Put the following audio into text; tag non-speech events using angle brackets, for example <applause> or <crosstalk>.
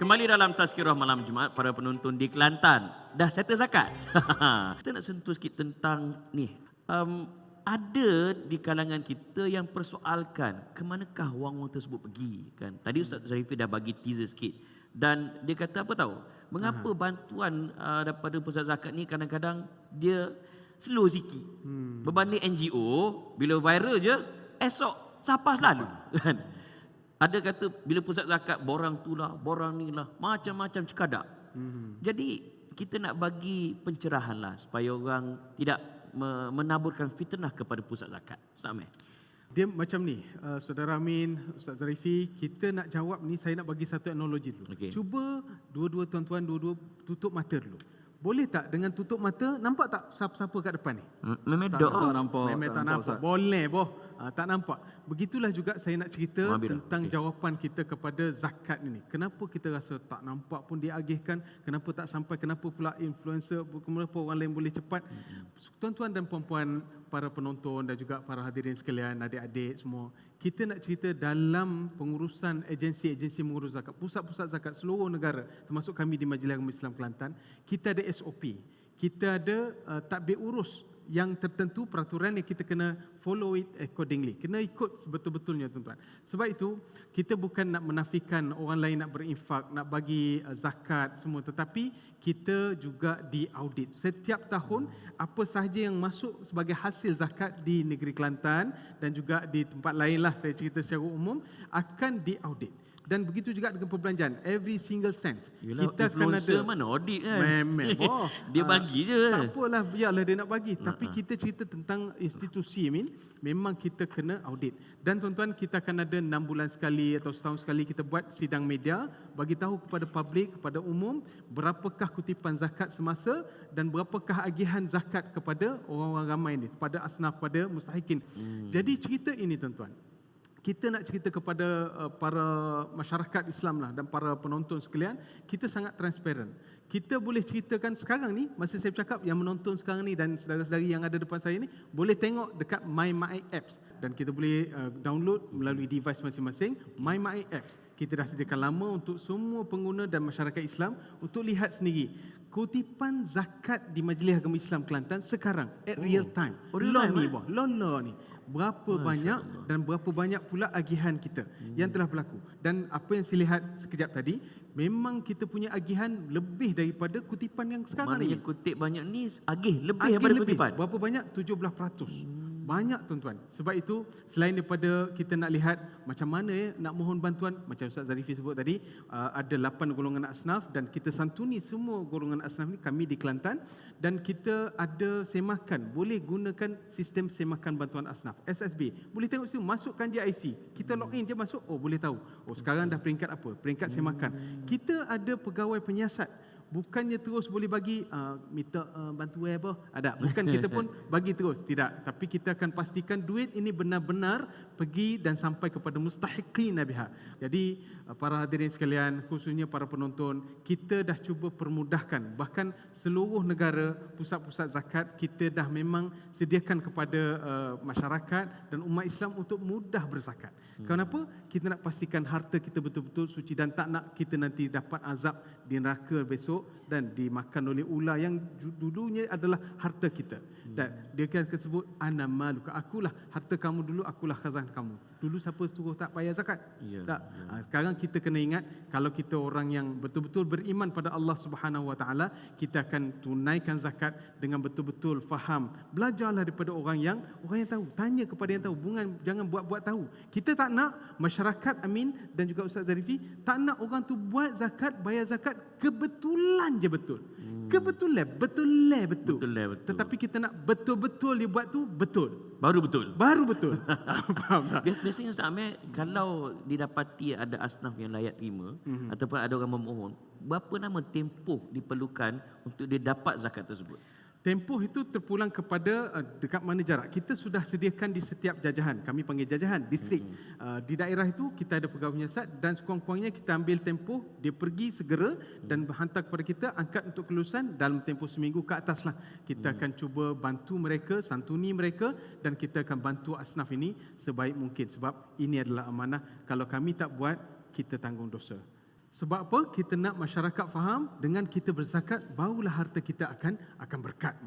kembali dalam tazkirah malam Jumaat para penonton di Kelantan. Dah settle zakat? <laughs> kita nak sentuh sikit tentang ni. Um, ada di kalangan kita yang persoalkan ke manakah wang-wang tersebut pergi kan. Tadi Ustaz Zarifi dah bagi teaser sikit dan dia kata apa tahu? Mengapa bantuan uh, daripada pusat zakat ni kadang-kadang dia slow sikit. Hmm. Berbanding NGO bila viral je esok sapas lalu kan. Ada kata bila pusat zakat borang tu lah, borang ni lah, macam-macam cekadak. Hmm. Jadi kita nak bagi pencerahan lah supaya orang tidak menaburkan fitnah kepada pusat zakat. Ustaz Amir. Dia macam ni, uh, Saudara Amin, Ustaz Zarifi, kita nak jawab ni, saya nak bagi satu analogi dulu. Okay. Cuba dua-dua tuan-tuan, dua-dua tutup mata dulu. Boleh tak dengan tutup mata nampak tak siapa-siapa kat depan ni? Memang tak, tak, nampak. Memang tak, tak nampak. nampak. Boleh boh. Ha, tak nampak. Begitulah juga saya nak cerita Mabira. tentang okay. jawapan kita kepada zakat ini. Kenapa kita rasa tak nampak pun diagihkan? Kenapa tak sampai? Kenapa pula influencer? Kenapa orang lain boleh cepat? Mm-hmm. Tuan-tuan dan puan-puan, para penonton dan juga para hadirin sekalian, adik-adik semua. Kita nak cerita dalam pengurusan agensi-agensi mengurus zakat. Pusat-pusat zakat seluruh negara, termasuk kami di Majlis Agama Islam Kelantan. Kita ada SOP. Kita ada uh, takbir urus yang tertentu peraturan yang kita kena follow it accordingly. Kena ikut sebetul-betulnya tuan-tuan. Sebab itu kita bukan nak menafikan orang lain nak berinfak, nak bagi uh, zakat semua tetapi kita juga diaudit. Setiap tahun apa sahaja yang masuk sebagai hasil zakat di negeri Kelantan dan juga di tempat lain lah saya cerita secara umum akan diaudit dan begitu juga dengan perbelanjaan. Every single cent. Yelah, kita akan ada mana audit kan? Memang <laughs> oh, dia bagi je. Tak apalah. Biarlah dia nak bagi. Uh-huh. tapi kita cerita tentang institusi min memang kita kena audit. Dan tuan-tuan kita akan ada 6 bulan sekali atau setahun sekali kita buat sidang media bagi tahu kepada publik kepada umum berapakah kutipan zakat semasa dan berapakah agihan zakat kepada orang-orang ramai ni kepada asnaf pada mustahikin. Hmm. jadi cerita ini tuan-tuan kita nak cerita kepada uh, para masyarakat Islam lah dan para penonton sekalian, kita sangat transparent. Kita boleh ceritakan sekarang ni, masa saya bercakap yang menonton sekarang ni dan saudara-saudari yang ada depan saya ni, boleh tengok dekat My My Apps dan kita boleh uh, download melalui device masing-masing My My Apps. Kita dah sediakan lama untuk semua pengguna dan masyarakat Islam untuk lihat sendiri kutipan zakat di Majlis Agama Islam Kelantan sekarang at oh. real time. Oh, time ni, eh? Loh, ni berapa Masya banyak Allah. dan berapa banyak pula agihan kita hmm. yang telah berlaku. Dan apa yang saya lihat sekejap tadi, memang kita punya agihan lebih daripada kutipan yang sekarang Mana ni. yang kutip banyak ni agih lebih agih daripada lebih. kutipan. Berapa banyak? 17%. Hmm. Banyak tuan-tuan. Sebab itu selain daripada kita nak lihat macam mana ya nak mohon bantuan macam Ustaz Zarifi sebut tadi uh, ada 8 golongan asnaf dan kita santuni semua golongan asnaf ni kami di Kelantan dan kita ada semakan boleh gunakan sistem semakan bantuan asnaf SSB. Boleh tengok situ masukkan je IC. Kita log in je masuk oh boleh tahu. Oh sekarang dah peringkat apa? Peringkat semakan. Kita ada pegawai penyiasat bukannya terus boleh bagi uh, minta uh, bantuan apa? Ada. Bukan kita pun <laughs> bagi terus. Tidak. Tapi kita akan pastikan duit ini benar-benar pergi dan sampai kepada mustahiqin biha jadi uh, para hadirin sekalian khususnya para penonton kita dah cuba permudahkan. Bahkan seluruh negara pusat-pusat zakat kita dah memang sediakan kepada uh, masyarakat dan umat Islam untuk mudah berzakat. Hmm. kenapa? Kita nak pastikan harta kita betul-betul suci dan tak nak kita nanti dapat azab di neraka besok dan dimakan oleh ular yang dulunya adalah harta kita. Dan dia akan sebut ana maluka. Akulah harta kamu dulu, akulah khazanah kamu. Dulu siapa suruh tak bayar zakat? Ya, tak. Ya. Ha, sekarang kita kena ingat kalau kita orang yang betul-betul beriman pada Allah Subhanahu Wa Taala, kita akan tunaikan zakat dengan betul-betul faham. Belajarlah daripada orang yang orang yang tahu. Tanya kepada yang tahu. Bukan jangan buat-buat tahu. Kita tak nak masyarakat Amin dan juga Ustaz Zarifi tak nak orang tu buat zakat, bayar zakat kebetulan je betul. Hmm. Kebetulan, betul lah betul. Betul lah betul. Tetapi kita nak betul-betul dia buat tu betul. Baru betul. Baru betul. <laughs> Faham tak? Biasanya Ustaz Amir, kalau didapati ada asnaf yang layak terima, mm-hmm. ataupun ada orang memohon, berapa nama tempoh diperlukan untuk dia dapat zakat tersebut? Tempoh itu terpulang kepada uh, dekat mana jarak. Kita sudah sediakan di setiap jajahan. Kami panggil jajahan, distrik. Hmm. Uh, di daerah itu kita ada pegawai penyiasat dan sekurang-kurangnya kita ambil tempoh, dia pergi segera dan hantar kepada kita, angkat untuk kelulusan dalam tempoh seminggu ke atas lah. Kita hmm. akan cuba bantu mereka, santuni mereka dan kita akan bantu asnaf ini sebaik mungkin. Sebab ini adalah amanah. Kalau kami tak buat, kita tanggung dosa. Sebab apa? Kita nak masyarakat faham dengan kita berzakat barulah harta kita akan akan berkat.